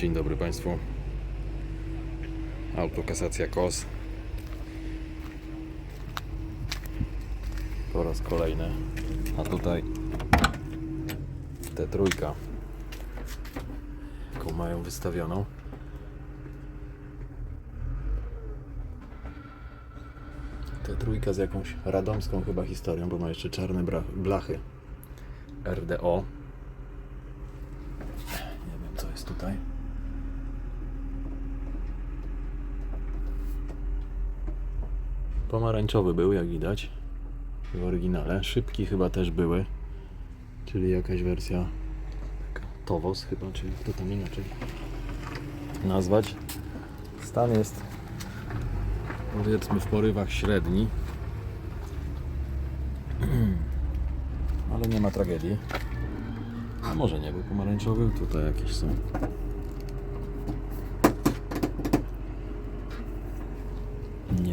Dzień dobry Państwu. Autokasacja KOS. Po raz kolejny. A tutaj tę trójka. Jaką mają wystawioną. Tę trójka z jakąś radomską chyba historią, bo ma jeszcze czarne blachy. RDO. Nie wiem co jest tutaj. Pomarańczowy był, jak widać. W oryginale. Szybki chyba też były. Czyli jakaś wersja taka Towos chyba, czy jak to tam inaczej nazwać. Stan jest powiedzmy w porywach średni. Ale nie ma tragedii. A może nie był pomarańczowy? Tutaj jakieś są.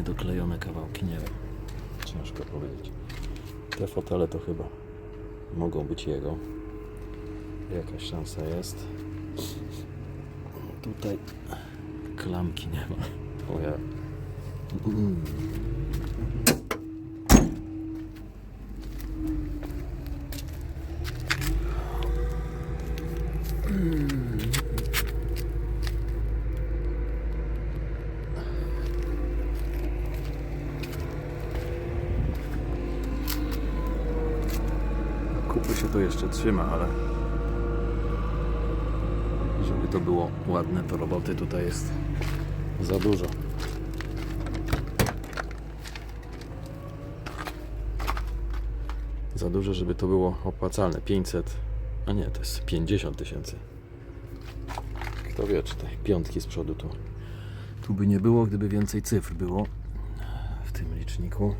Niedoklejone kawałki, nie wiem. Ciężko powiedzieć. Te fotele to chyba mogą być jego. Jakaś szansa jest. Tutaj klamki nie ma. O ja. Mm. Kupy się tu jeszcze trzyma, ale żeby to było ładne, to roboty tutaj jest za dużo. Za dużo, żeby to było opłacalne. 500, a nie, to jest 50 tysięcy. Kto wie, czy te piątki z przodu tu, tu by nie było, gdyby więcej cyfr było w tym liczniku.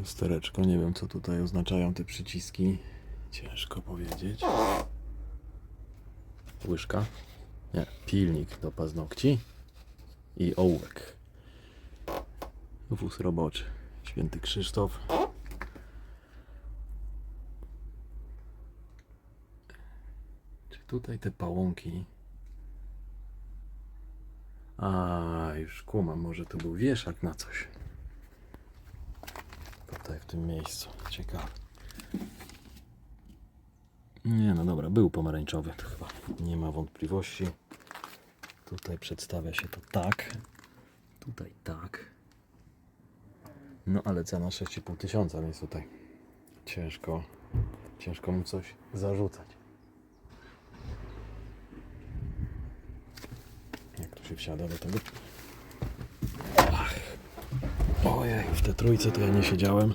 Lustereczko, nie wiem co tutaj oznaczają te przyciski. Ciężko powiedzieć. Łyżka? Nie, pilnik do paznokci i ołówek. Wóz roboczy. Święty Krzysztof. Czy tutaj te pałąki? A, już kumam, może to był wieszak na coś. Tutaj w tym miejscu. Ciekawe. Nie, no dobra, był pomarańczowy, to chyba nie ma wątpliwości. Tutaj przedstawia się to tak. Tutaj tak. No ale cena 6,5 tysiąca, więc tutaj ciężko, ciężko mu coś zarzucać. Jak tu się wsiada do tego? Ojej, w te trójce to ja nie siedziałem.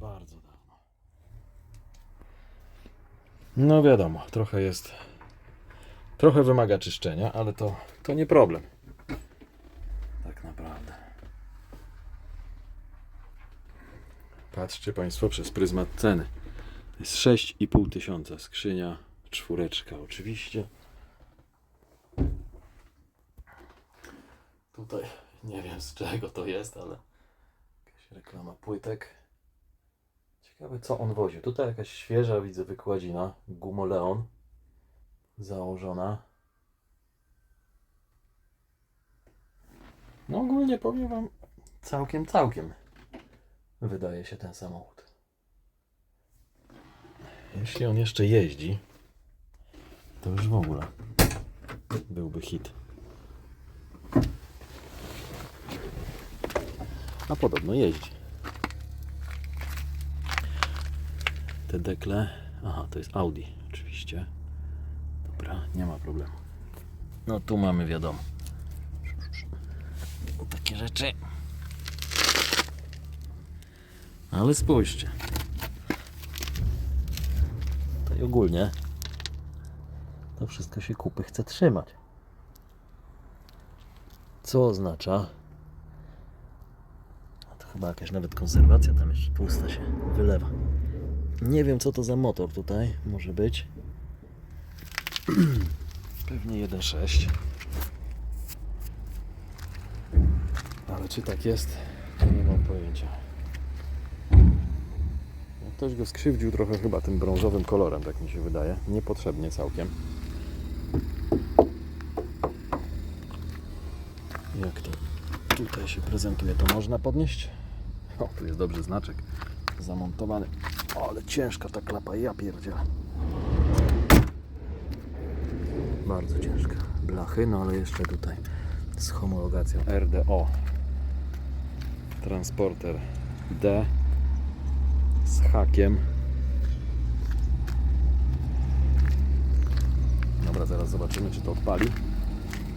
Bardzo dawno. No wiadomo, trochę jest. Trochę wymaga czyszczenia, ale to, to nie problem. Tak naprawdę. Patrzcie Państwo przez pryzmat ceny. Jest 6,5 tysiąca. Skrzynia czwóreczka, oczywiście. Tutaj nie wiem z czego to jest, ale jakaś reklama płytek. Ciekawe co on woził. Tutaj jakaś świeża widzę wykładzina. Gumoleon założona. No ogólnie powiem Wam całkiem, całkiem wydaje się ten samochód. Jeśli on jeszcze jeździ, to już w ogóle byłby hit. A podobno jeździ. Te dekle. Aha, to jest Audi, oczywiście. Dobra, nie ma problemu. No tu mamy wiadomo. Takie rzeczy. Ale spójrzcie. Tutaj ogólnie to wszystko się kupy chce trzymać. Co oznacza, chyba jakaś nawet konserwacja tam jeszcze tłusta się wylewa. Nie wiem co to za motor tutaj może być. Pewnie 1.6. Ale czy tak jest, to nie mam pojęcia. No, Ktoś go skrzywdził trochę chyba tym brązowym kolorem, tak mi się wydaje. Niepotrzebnie całkiem. Jak to się prezentuje, to można podnieść? O, tu jest dobry znaczek zamontowany. O, ale ciężka ta klapa, ja pierdzielę. Bardzo ciężka. Blachy, no ale jeszcze tutaj z homologacją RDO. Transporter D z hakiem. Dobra, zaraz zobaczymy, czy to odpali.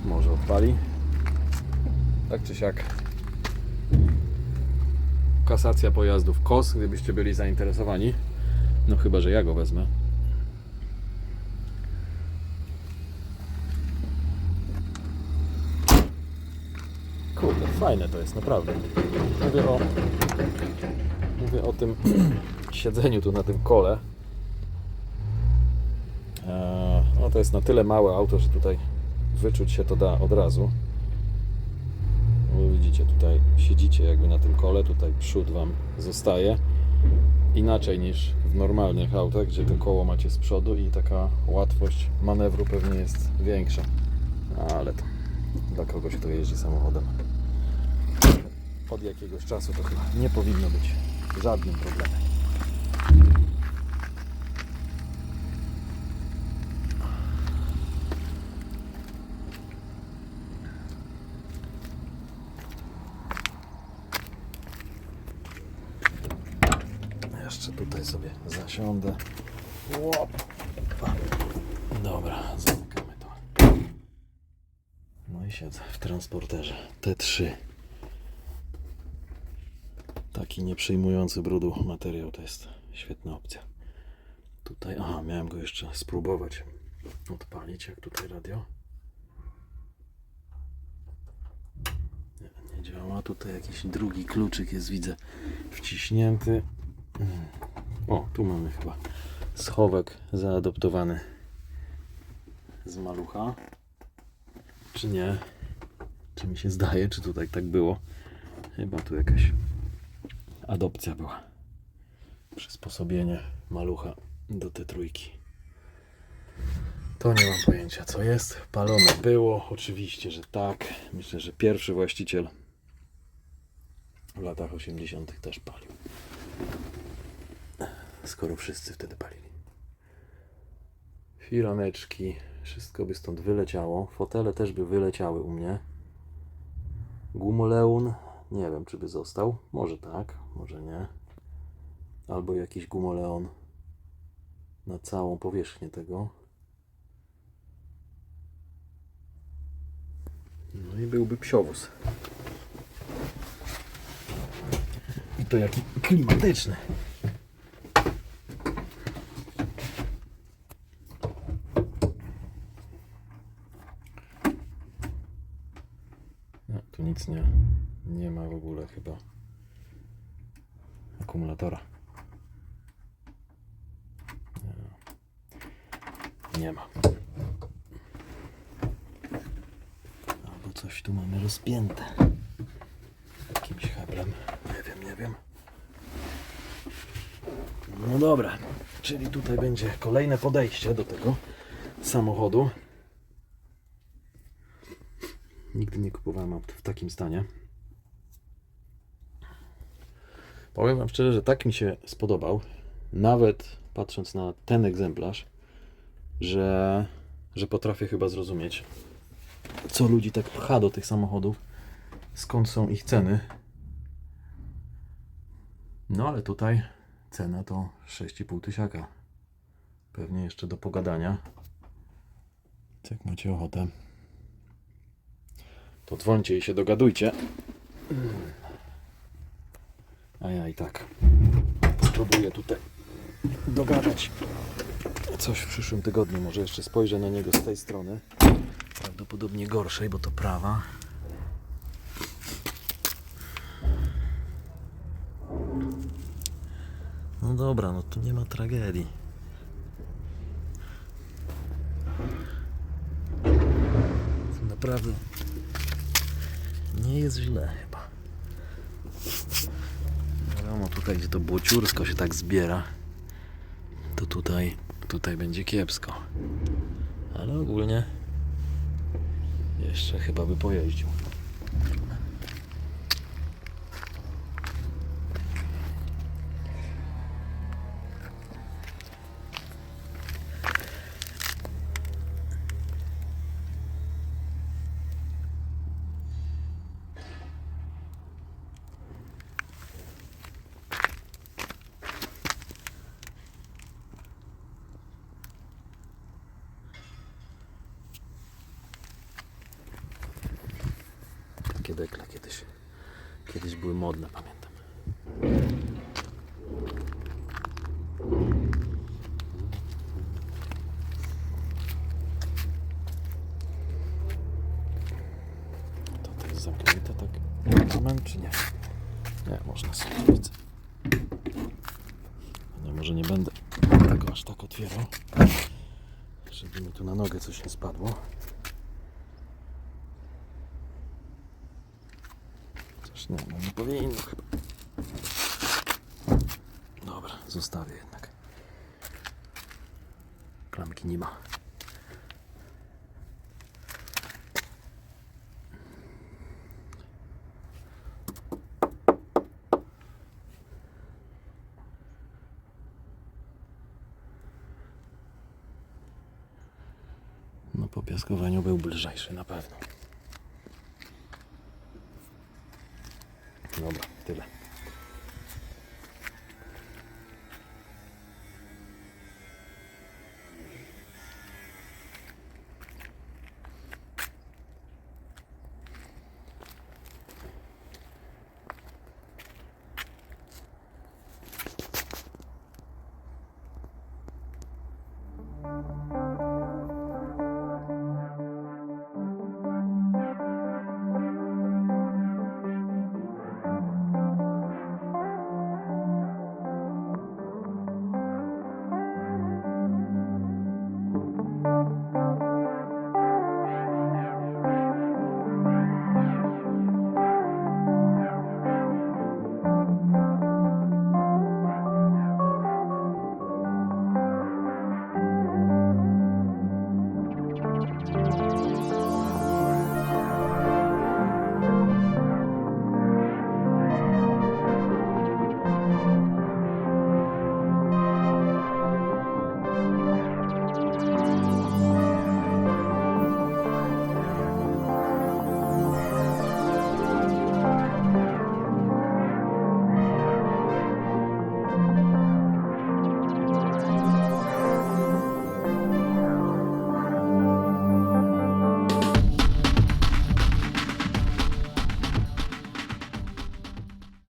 Może odpali. Tak czy siak. Kasacja pojazdów KOS, gdybyście byli zainteresowani. No chyba, że ja go wezmę. Kurde, fajne to jest, naprawdę. Mówię o, mówię o tym siedzeniu tu na tym kole. Eee, no to jest na tyle małe auto, że tutaj wyczuć się to da od razu. No, widzicie, tutaj siedzicie jakby na tym kole, tutaj przód Wam zostaje. Inaczej niż w normalnych autach, gdzie to koło macie z przodu i taka łatwość manewru pewnie jest większa. Ale to dla kogoś, kto jeździ samochodem od jakiegoś czasu to chyba nie powinno być żadnym problemem. Jeszcze tutaj sobie zasiądę. Dobra, zamykamy to. No i siedzę w transporterze T3. Taki nieprzyjmujący brudu materiał to jest świetna opcja. Tutaj, aha, miałem go jeszcze spróbować odpalić, jak tutaj radio. Nie, nie działa. Tutaj jakiś drugi kluczyk jest, widzę, wciśnięty. O, tu mamy chyba schowek zaadoptowany z malucha. Czy nie? Czy mi się zdaje, czy tutaj tak było? Chyba tu jakaś adopcja była. Przysposobienie malucha do tej trójki. To nie mam pojęcia co jest. Palone było, oczywiście, że tak. Myślę, że pierwszy właściciel w latach 80. też palił. Skoro wszyscy wtedy palili. Firaneczki, wszystko by stąd wyleciało. Fotele też by wyleciały u mnie. Gumoleun, nie wiem czy by został. Może tak, może nie. Albo jakiś gumoleon na całą powierzchnię tego. No i byłby psiowóz. I to jaki klimatyczny. Nic nie, ma w ogóle chyba akumulatora. Nie ma. Albo coś tu mamy rozpięte. Jakimś heblem. Nie wiem, nie wiem. No dobra, czyli tutaj będzie kolejne podejście do tego samochodu. Nigdy nie kupowałem aut w takim stanie. Powiem Wam szczerze, że tak mi się spodobał, nawet patrząc na ten egzemplarz, że, że potrafię chyba zrozumieć, co ludzi tak pcha do tych samochodów, skąd są ich ceny. No ale tutaj cena to 6,5 tysiaka. Pewnie jeszcze do pogadania. Jak macie ochotę to dzwońcie i się dogadujcie. A ja i tak spróbuję tutaj dogadać coś w przyszłym tygodniu. Może jeszcze spojrzę na niego z tej strony. Prawdopodobnie gorszej, bo to prawa. No dobra, no tu nie ma tragedii. Naprawdę nie jest źle chyba. Wiadomo, tutaj gdzie to błociursko się tak zbiera, to tutaj, tutaj będzie kiepsko. Ale ogólnie jeszcze chyba by pojeździł. Takie kiedyś, kiedyś były modne, pamiętam. To jest zamknięte tak moment, czy nie? Nie, można sobie. No może nie będę tego aż tak otwierał, żeby mi tu na nogę coś nie spadło. Coś nie, no nie powinno chyba. Dobra, zostawię jednak. Klamki nie ma. No po piaskowaniu był lżejszy na pewno. Dobra, tyle.